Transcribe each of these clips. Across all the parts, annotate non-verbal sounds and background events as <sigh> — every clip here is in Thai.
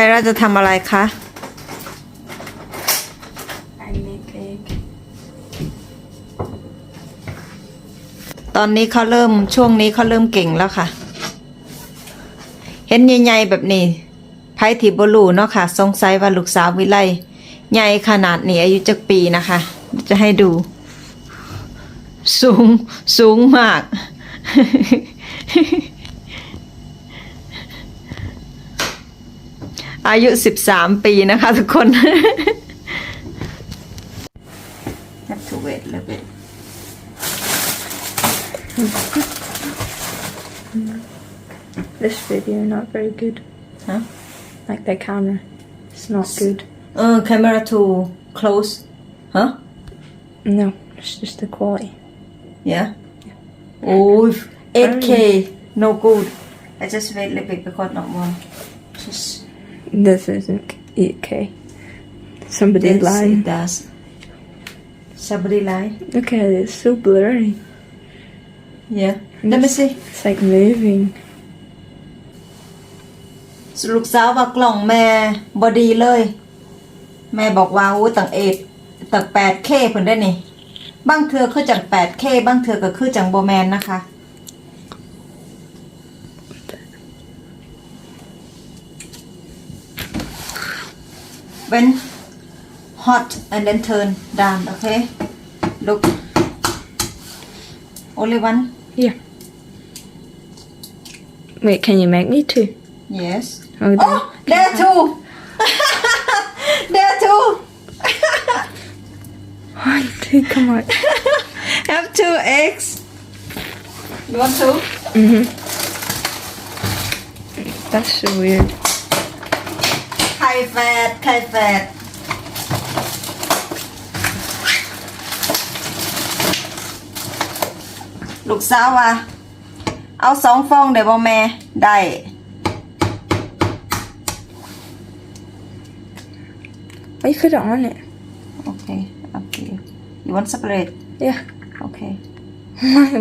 รราจะทำอะไรคะ I make egg. ตอนนี้เขาเริ่มช่วงนี้เขาเริ่มเก่งแล้วค่ะ เห็นใหญ่ๆแบบนี้ไพ่ทิบลูเนาะค่ะ สงสัยว่าลูกสาววิไลใหญ่ขนาดนี้อายุจักปีนะคะ จะให้ดู สูง สูงมาก อายุสิบสามปีนะคะทุกคน Have to wait a little bit This video not very good. Huh? Like the camera. It's not good. Uh, camera too close. Huh? No, it's just the quality. Yeah. Oh, 8K. No good. I just wait a little bit because not more. Just This isn't 8K. Somebody's yes, it lying. does. Somebody lie. Look at it, it's so blurry. Yeah. Let me see. It's like moving. ลูกสาวว่ากล่องแม่บอดีเลย แม่บอกว่าอู้ตั้งเอ็ดตั้ง 8K เพิ่นได้นี่บางเทือคือจัง 8K บางเทือก็คือจังโบแมนนะคะ when hot and then turn down okay? Look. Only one? Yeah. Wait, can you make me two? yes. Oh, oh there two. <laughs> There two. <laughs> One, two, come on. <laughs> have two eggs. You want two? Mm-hmm. That's so weird. ไข่แฟดไข่แฟดลูกสาวว่าเอาสองฟองเดี๋ยวบอแม่ได้ Oh, you put it on it. โอเค up to you you want separate Yeah. โอเค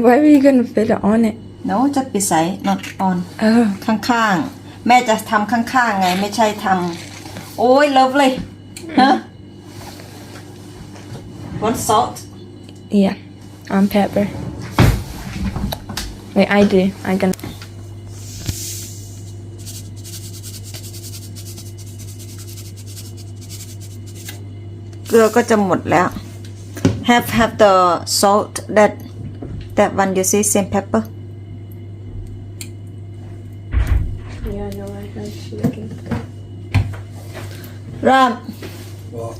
Why were you gonna fit it on it? no จะปิดใส่ not on Oh. ข้างๆ แม่จะทำข้างๆ ไงไม่ใช่ทำ โอ้ย lovely ฮะ want salt Yeah. And pepper. Wait, I do. I can. เกลือก็จะหมดแล้ว have have the salt that that one you see same pepper Yeah, no, I was looking. Rob, Well,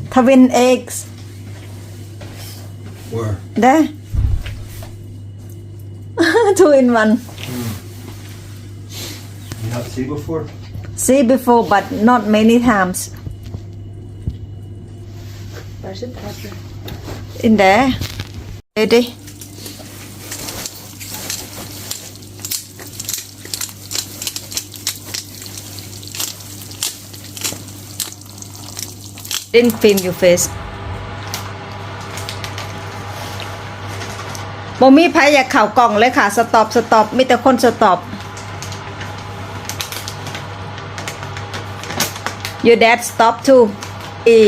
eggs. where? There. <laughs> Two in one. Hmm. You not see before? See before, but not many times. Where's it? In there. Ready? Didn't film your face บ่มีไผอยากข่าวกล่องเลยค่ะ สต็อป สต็อปมีแต่คนสต็อป Your dad stop too E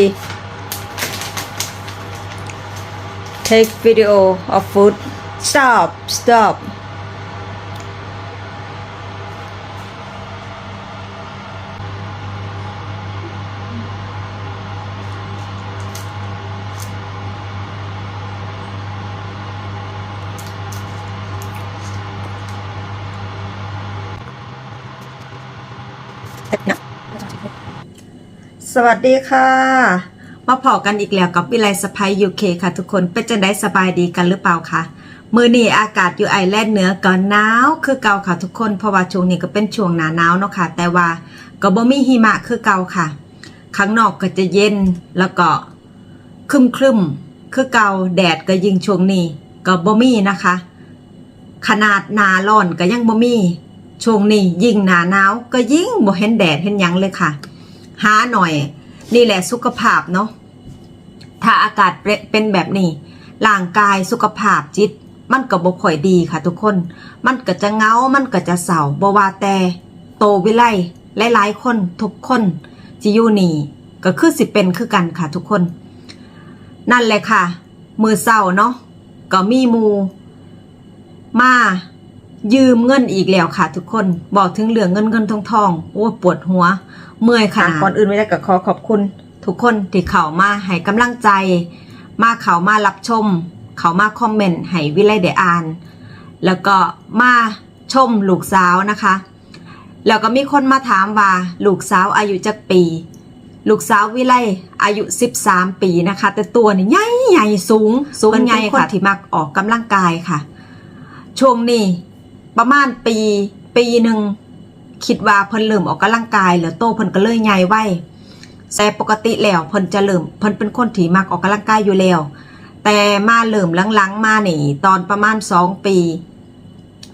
Take video of food Stop Stop สวัสดีค่ะ มาพอกันอีกแล้วกับวิไลสไปยูเคค่ะทุกคนเป็นจังไดสบายดีกันหรือเปล่าคะมือนี้อากาศอยู่ไอแลนด์เหนือก็หนาวคือเก่าค่ะทุกคนเพราะว่าช่วงนี้ก็เป็นช่วงหนาหนาวเนาะค่ะ แต่ว่าก็บ่มีหิมะคือเก่าค่ะข้างนอกก็จะเย็นแล้วก็ครึมครึมคือเก่าแดดก็ยิงช่วงนี้ก็บ่มีนะคะ ขนาดหนาร้อนก็ยังบ่มีช่วงนี้ยิ่งหนาหนาวก็ยิ่งบ่เห็นแดดเห็นยังเลยค่ะ หาหน่อย นี่แหละสุขภาพเนาะถ้าอากาศเป็นแบบนี้ร่างกายสุขภาพจิต มันก็บ่ค่อยดีค่ะทุกคน มันก็จะเงา มันก็จะเศร้าบ่ว่าแต่โตวิไลหลายๆคนทุกคนจิยูนี่ก็คือสิเป็นคือกันค่ะทุกคน นั่นแหละค่ะ มือเศร้าเนาะก็มีมูมา ยืมเงินอีกแล้วค่ะทุกคนบอกถึงเรื่องเงินเงินทองทองโอ้ปวดหัว เมื่อยค่ะก่อนอื่นไม่ได้ก็ขอขอบคุณ ทุกคนที่เข้ามาให้กำลังใจ มาเข้ามารับชม เข้ามาคอมเมนต์ให้วิไลได้อ่าน แล้วก็มาชมลูกสาวนะคะ แล้วก็มีคนมาถามว่าลูกสาวอายุจักปี ลูกสาววิไลอายุ 13 ปีนะคะ แต่ตัวนี่ใหญ่ใหญ่สูง สูงใหญ่ค่ะที่มักออกกำลังกายค่ะช่วงนี้ ประมาณปีปีหนึ่งคิดว่าเพิ่นเริ่มออกกำลังกายแล้วโตเพิ่นก็เลยใหญ่ไว้แต่ปกติแล้วเพิ่นจะเริ่มเพิ่นเป็นคนที่มักออกกำลังกายอยู่แล้ว แต่มาเริ่มหลังๆมานี่ ตอนประมาณสองปี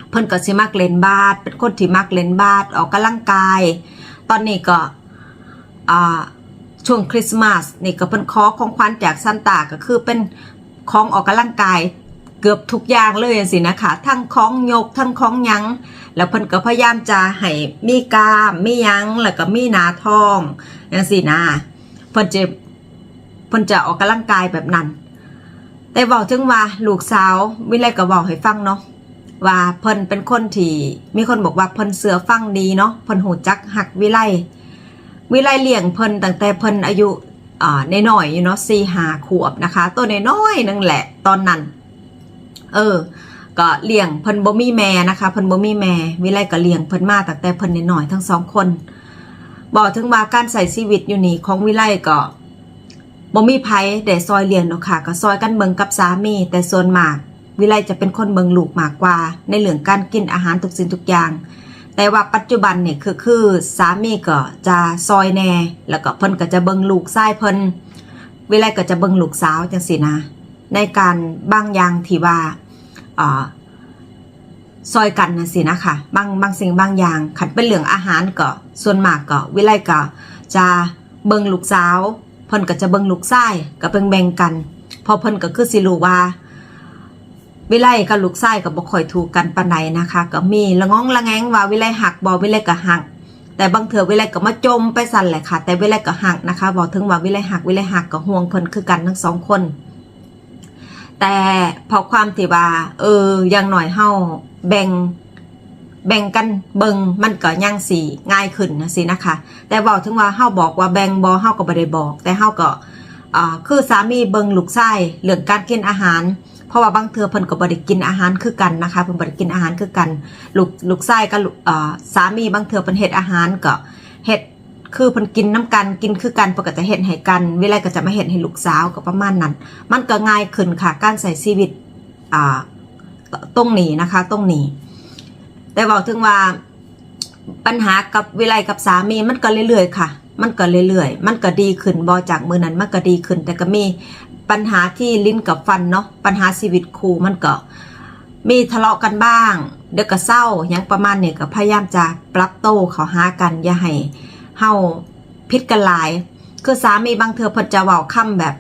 เพิ่นก็สิมักเล่นบาสเป็นคนที่มักเล่นบาสออกกำลังกาย ตอนนี้ก็อ่าช่วงคริสต์มาสนี่ก็เป็นขอของขวัญจากซันตาก็คือเป็นของออกกำลังกาย เกือบทุกอย่างเลยสินะคะ ทั้งของยกทั้งของยังแล้วเพิ่นก็พยายามจะให้มีกล้ามมียังแล้วก็มีหนาท้องจังซี่นะเพิ่นจะเพิ่นจะออกกำลังกายแบบนั้น แต่บอกถึงว่าลูกสาววิไลก็บอกให้ฟังเนาะว่าเพิ่นเป็นคนที่มีคนบอกว่าเพิ่นเสือฟังดีเนาะเพิ่นหูจักหักวิไลวิไลเลี้ยงเพิ่นตั้งแต่เพิ่นอายุอ่าน้อยอยู่เนาะสี่หาขวบนะคะ ตัวน้อยนั่นแหละตอนนั้น เออก็เลี้ยงเพิ่นบ่มีแม่นะคะเพิ่นบ่มีแม่วิไลก็เลี้ยงเพิ่นมาตั้งแต่เพิ่นน้อยๆทั้งสองคนบอกถึงว่าการใส่ชีวิตอยู่นี่ของวิไลก็บ่มีไผได้ซอยเลี้ยงเนาะค่ะก็ซอยกันเบิงกับสามี แต่ส่วนมาก วิไลจะเป็นคนเบิงลูกมากกว่า ในเรื่องการกินอาหารทุกสิ่งทุกอย่าง แต่ว่าปัจจุบันเนี่ยคือคือสามีก็จะซอยแน่ แล้วก็เพิ่นก็จะเบิงลูกชายเพิ่นวิไลก็จะเบิงลูกสาวจังซี่นะ ในการบางอย่างที่ว่าอซอยกันนะสินะคะบางบางสิ่งบางอย่างขันเป็นเรื่องอาหารก็ส่วนมากก็วิไลก็จะเบิงลูกสาวเพิ่นก็จะเบิงลูกชายก็เบิงแบ่งกัน พอเพิ่นก็คือสิรู้ว่าวิไลกับลูกชายก็บ่ค่อยถูกกันปานใดนะคะ ก็มีละง้องละแงงว่าวิไลหักบ่วิไลก็หัก แต่บางเถื่อวิไลก็มาจมไปสั่นแหละค่ะ แต่วิไลก็หักนะคะบอกถึงว่าวิไลหักวิไลหักก็ห่วงเพิ่นคือกันทั้งสองคน แต่พอความที่ว่า เอออย่างหน่อยเฮาแบ่งแบ่งกันเบิงมันก็ยังสีง่ายขึ้นนะสินะคะ แต่บอกถึงว่าเฮาบอกว่าแบ่งบอเฮาก็บ่ได้บอก แต่เฮาก็คือสามีเบิงลูกชายเรื่องการกินอาหาร เพราะว่าบางเทือเพิ่นก็บ่ได้กินอาหารคือกันนะคะเพิ่นบ่ได้กินอาหารคือกัน ลูกลูกชายกับสามีบางเทือเพิ่นเฮ็ดอาหารก็เฮ็ด คือเพิ่นกินน้ำกันกินคือกันเพิ่นก็จะเฮ็ดให้กันเวลาก็จะมาเฮ็ดให้ลูกสาวก็ประมาณนั้น มันก็ง่ายขึ้นค่ะการใส่ชีวิตอ่าตรงนี้นะคะตรงนี้ แต่บอกถึงว่าปัญหากับวิไลกับสามีมันก็เรื่อยๆ ค่ะ มันก็เรื่อยๆ มันก็ดีขึ้นบอจากมือนั้นมันก็ดีขึ้น แต่ก็มีปัญหาที่ลิ้นกับฟันเนาะปัญหาชีวิตครูมันก็มีทะเลาะกันบ้าง เดี๋ยวก็เศร้ายังประมาณเนี่ยก็พยายามจะปรับโตเขาหากันอย่าให้ เฮาพิษกันหลาย คือสามีบางเธอพิ่นจะเว้าค่ำแบบ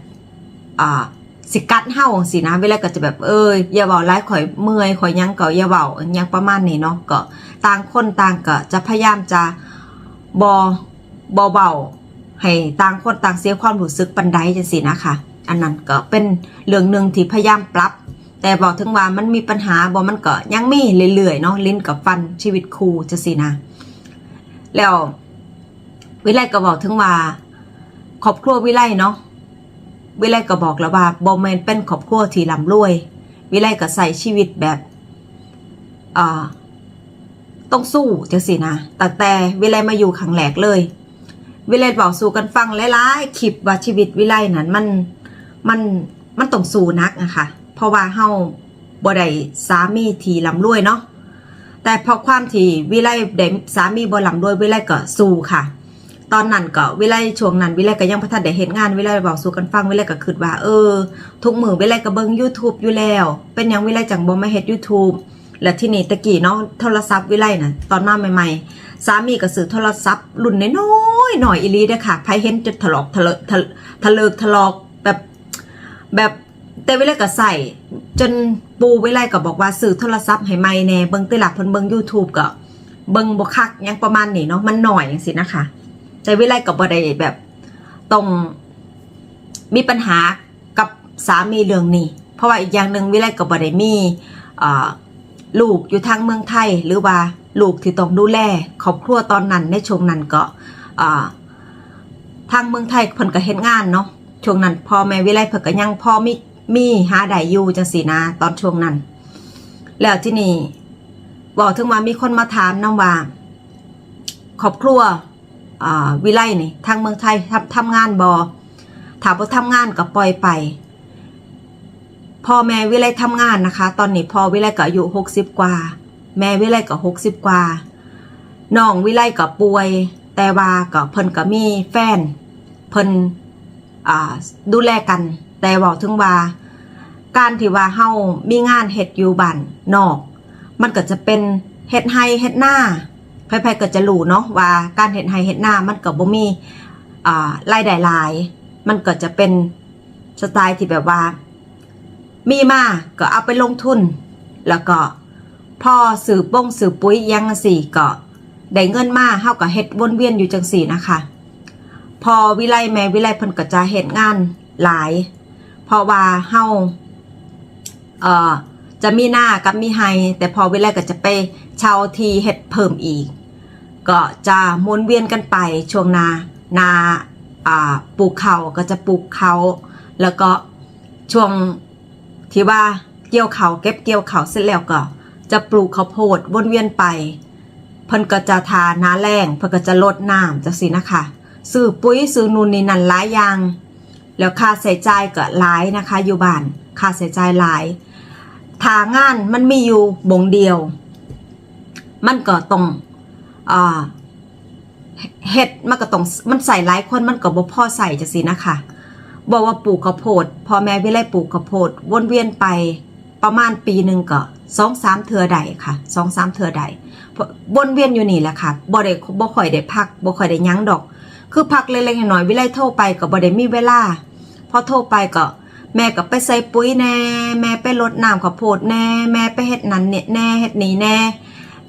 อ่าสิกัดเฮาสินะ เวลาก็จะแบบเอยอย่าเว้าร้ายข่อยเมื่อยข่อยยังก็อย่าเว้ายังประมาณนี้เนาะก็ต่างคนต่างก็จะพยายามจะบอบอเบาให้ต่างคนต่างเสียความรู้สึกปันใดจังซี่นะคะ อันนั้นก็เป็นเรื่องหนึ่งที่พยายามปรับ แต่บอกถึงว่ามันมีปัญหาบ่มันก็ยังมีเรื่อยๆเนาะลิ้นกับฟันชีวิตครูจังซี่นะ แล้ว วิไลก็บอกถึงว่าครอบครัววิไลเนาะวิไลก็บอกแล้วว่าบอมแมนเป็นครอบครัวที่ร่ำรวย วิไลก็ใส่ชีวิตแบบอ่าต้องสู้จังสินะแตั้งแต่วิไลมาอยู่ครั้งแรกเลย วิไลบอกสู่กันฟังหลายๆคลิปว่าชีวิตวิไลนั้นมันมันมันต้องสู้นักนะคะเพราะว่าเฮาบ่ได้สามีที่ร่ำรวยเนาะแต่พอความที่วิไลได้สามีบ่ร่ำรวยวิไลก็สู้ค่ะ ตอนนั้นก็วิไลช่วงนั้นวิไลก็ยังพัฒนาได้เห็นงานวิไลบอกสู่กันฟังวิไลก็คิดว่าเออ ทุกมือวิไลก็เบิ่ง YouTube อยู่แล้ว เป็นยังวิไลจังบ่มาเฮ็ด YouTube และที่นี่ตะกี้เนาะโทรศัพท์วิไลน่ะตอนมาใหม่ๆ สามีก็ซื้อโทรศัพท์รุ่นน้อยๆหน่อยอีลีเด้อค่ะไผเห็นจะถลอกทะเลอะทะทะเลิกทะลอกแบบแบบแต่วิไลก็ใส่จนปูวิไลก็บอกว่าซื้อโทรศัพท์ให้ใหม่แน่เบิ่งติหลักเพิ่นเบิ่ง YouTube ก็เบิ่งบ่คักยังประมาณนี้เนาะมันหน่อยจังซี่นะคะ แต่วิไลก็บ่ได้แบบต้องมีปัญหากับสามีเรื่องนี้ เพราะว่าอีกอย่างหนึ่งวิไลก็บ่ได้มีลูกอยู่ทางเมืองไทย หรือว่าลูกที่ต้องดูแลครอบครัวตอนนั้นในช่วงนั้นก็ทางเมืองไทยเพิ่นก็เฮ็ดงานเนาะช่วงนั้นพ่อแม่วิไลเพิ่นก็ยังพ่อมีมีหาได้อยู่จังซี่นะตอนช่วงนั้น แล้วที่นี่บอกถึงว่ามีคนมาถามน้องว่าครอบครัว วิไลนี่ทางเมืองไทยทำทำงานบอถ้าบ่ทำงานก็ปล่อยไปพ่อแม่วิไลทำงานนะคะ ตอนนี้พ่อวิไลก็อายุหกสิบกว่า แม่วิไลก็หกสิบกว่าน้องวิไลก็ป่วย แต่ว่าก็เพิ่นก็มีแฟนเพิ่นดูแลกัน แต่บอกถึงว่า การที่ว่าเฮามีงานเฮ็ดอยู่บ้านนอก มันก็จะเป็นเฮ็ดไฮเฮ็ดหน้า ใครๆก็จะรู้เนาะว่าการเฮ็ดไฮเฮ็ดหน้ามันก็บ่มีอ่ารายได้ลาย มันก็จะเป็นสไตล์ที่แบบว่า มีมาก็เอาไปลงทุน แล้วก็พอสื่อป้งสื่อปุ๋ยยังสี่ก็ได้เงินมาเฮาก็เฮ็ดวนเวียนอยู่จังสี่นะคะ พอวิไลแม่วิไลเพิ่นก็จะเฮ็ดงานหลาย เพราะว่าเฮาเอ่อจะมีหน้ากับมีไฮแต่พอวิไลก็จะไปเช่าทีเฮ็ดเพิ่มอีก ก็จะหมุนเวียนกันไปช่วงนานาปลูกเขาก็จะปลูกเขาแล้วก็ช่วงที่ว่าเกี่ยวเขาเก็บเกี่ยวเขาเสร็จแล้วก็จะปลูกข้าวโพดวนเวียนไป เพิ่นก็จะทาน้าแรงเพิ่นก็จะลดน้ำจังซี่นะคะซื้อปุ๋ยซื้อนูนนี่นั่นหลายอย่าง แล้วค่าใช้จ่ายก็หลายนะคะ อยู่บ้านค่าใช้จ่ายหลายทางานมันมีอยู่บงเดียว มันก็ต้อง อ่าเฮ็ดมันก็ต้องมันใส่หลายคนมันก็บ่พอใส่จังซี่นะคะบอกว่าปลูกข้าวโพดพ่อแม่วิไลปลูกข้าวโพดวนเวียนไปประมาณปีหนึ่งก็สองสามเทือใดค่ะสองสามเทือใดวนเวียนอยู่นี่แหละค่ะบ่ได้บ่ค่อยได้พักบ่ค่อยได้ยั้งดอก คือพักเล็กๆน้อยๆวิไลโทรไปก็บ่ได้มีเวลาพอโทรไปก็แม่ก็ไปใส่ปุ๋ยแน่แม่ไปรดน้ำข้าวโพดแน่แม่ไปเฮ็ดนั้นเนี่ยแน่เฮ็ดนี้แน่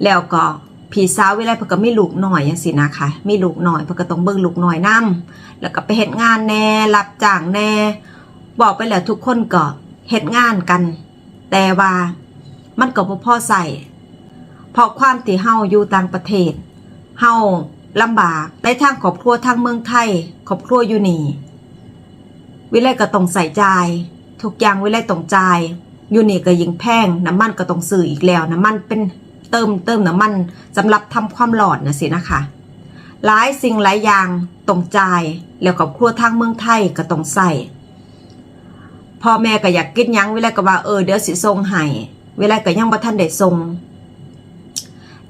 แล้วก็ พี่สาววิไลเพิ่นก็มีลูกน้อยจังซี่นะคะมีลูกน้อยเพิ่นก็ต้องเบิ่งลูกน้อยนํแล้วก็ไปเฮ็ดงานแน่รับจ้างแน่บอกไปแล้วทุกคนก็เฮ็ดงานกัน แต่ว่ามันก็บ่พอใส่เพราะความที่เฮาอยู่ต่างประเทศเฮาลำบากในทางครอบครัวทางเมืองไทยครอบครัวอยู่นี่วิไลก็ต้องใส่ใจทุกอย่างวิไลต้องจ่ายอยู่นี่ก็ยิ่งแพงน้ำมันก็ต้องซื้ออีกแล้วน้ำมันเป็น เติมเติมน้ำมันสำหรับทำความหลอดนะสินะคะหลายสิ่งหลายอย่างต้องจ่ายแล้วครอบครัวทางเมืองไทยก็ต้องใส่พ่อแม่ก็อยากกินยังเวิไลก็ว่าเออเดี๋ยวสิส่งให้วิไลก็ยังบ่ทันได้ส่ง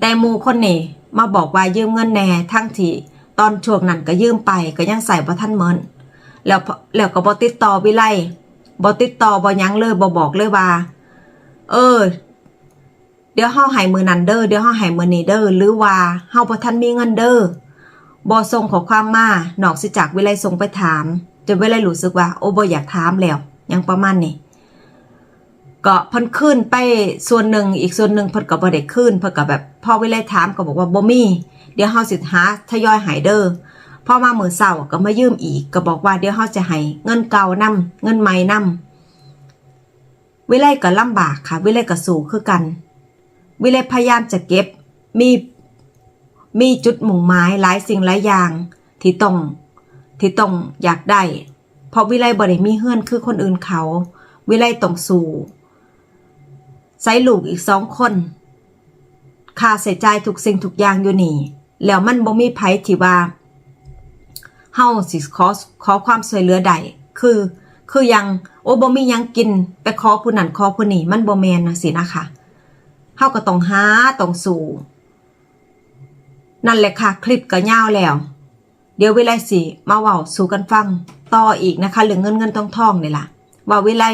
แต่มูคนนี้มาบอกว่ายืมเงินแน่ทั้งที่ตอนช่วงนั้นก็ยืมไปก็ยังใส่บ่ทันเหมือนแล้วแล้วก็บ่ติดต่อวิไลบ่ติดต่อบ่ยังเลยบ่บอกเลยว่า เออ ดี๋ยวเฮาให้มือนันเด้อเดี๋ยวเฮาให้มือนีเด้อหรือว่าเฮาบ่ทันมีเงินเด้อบ่ส่งขอความมาหนอกสิจากวิไลส่งไปถามจนวิไลรู้สึกว่าโอ้บ่อยากถามแล้วยังประมาณนี้ก็พิ่นขึ้นไปส่วนหนึ่งอีกส่วนหนึ่งพิ่นก็บ่ได้ขึ้นพิ่นก็แบบพอวิไลถามก็บอกว่าบ่มีเดี๋ยวเฮาสิหาทยอยหายเด้อพอมามือเศร้าก็มายืมอีกก็บอกว่าเดี๋ยวเขาจะให้เงินเก่านํเงินใหม่นํวิไลก็ลำบากค่ะ วิไลก็สู้คือกัน วิไลพยายามจะเก็บ มีมีจุดมุ่งหมายหลายสิ่งหลายอย่าง ที่ต้องที่ต้องอยากได้ เพราะวิไลบ่ได้มีเฮือนคือคนอื่นเขา วิไลต้องสู้ใส่ลูกอีกสองคนค่าใส่ใจทุกสิ่งทุกอย่างอยู่นี่ แล้วมันบ่มีไผที่ว่าเฮาสิขอขอความช่วยเหลือใดคือ คือยังโอ้บ่มียังกิน ไปขอผู้นั้นขอผู้นี้มันบ่แมนนะสินะคะ เฮาก็ต้องหาต้องสู้นั่นแหละค่ะ คลิปก็ยาวแล้ว เดี๋ยววิไลสิมาเว้าสู่กันฟัง ต่ออีกนะคะเรื่องเงินเงินทองทองนี่ล่ะ ว่าวิไล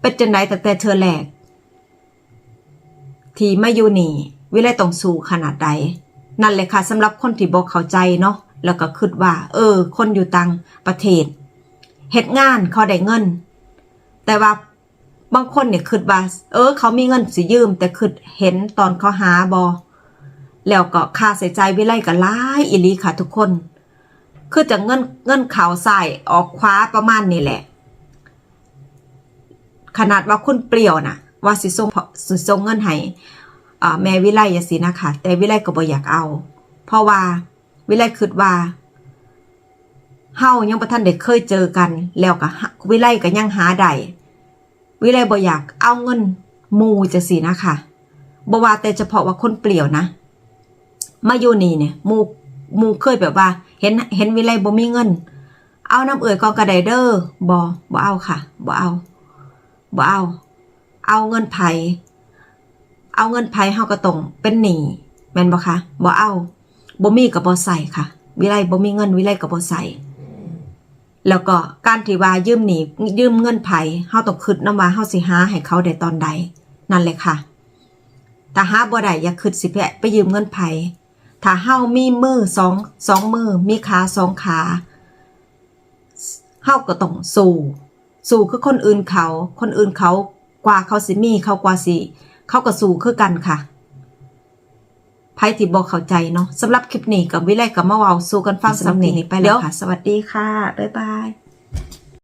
เป็นจังไดแต่แต่เธอแรกที่มาอยู่นี่ วิไลต้องสู้ขนาดใด นั่นแหละค่ะสำหรับคนที่บอกเข้าใจเนาะแล้วก็คิดว่า เออ คนอยู่ต่างประเทศเฮ็ดงานเขาได้เงิน แต่ว่า บางคนเนี่ยคิดว่า เออ เขามีเงินสิยืม แต่คิดเห็นตอนเขาหาบอแล้วก็ค่าใช้จ่ายวิไลก็หลายอีหลีค่ะทุกคน คือจะเงินเงินเข่าใส่ออกขวาประมาณนี้แหละ ขนาดว่าคุณเปลี่ยวนะว่าสิส่งสิส่งเงินให้แม่วิไลยสินะคะ แต่วิไลก็บ่อยากเอา เพราะว่าวิไลคิดว่าเฮายังบ่ทันได้เคยเจอกัน แล้วก็วิไลก็ยังหาได้ วิไลบ่อยากเอาเงินมูจังซี่นะคะบ่ว่าแต่เฉพาะว่าคนเปลี่ยวนะ มาอยู่นี่เนี่ยมูมูเคยแบบว่า เห็นเห็นวิไลบ่มีเงิน เอาน้ำเอ่ยกองกระไดเดอร์บ่บ่เอาค่ะบ่เอาบ่เอา เอาเงินไผเอาเงินไผเฮาก็ต้องเป็นหนี้แม่นบ่คะบ่เอาบ่มีก็บ่ใส่ค่ะ วิไลบ่มีเงินวิไลก็บ่ใส่ แล้วก็การที่ว่ายืมหนียืมเงินไผ่เฮาต้องคิดน้ำว่าเฮาสิหาให้เขาได้ตอนใด นั่นแหละค่ะถ้าหาบ่ได้อย่าคิดสิไปไปยืมเงินไผ่ถ้าเฮามีมือสองสองมือมีขาสองขาเฮาก็ต้องสู้ สู่คือคนอื่นเขา คนอื่นเขากว่าเขาสิมีเขากว่าสิเขาก็สู่คือกันค่ะ ไพ่ที่บอกเข้าใจเนาะสำหรับคลิปนี้กับวิไลกับมะวาวสู้กันฟังสำหรับนี้ไปแล้วค่ะ สวัสดีค่ะ บ๊ายบาย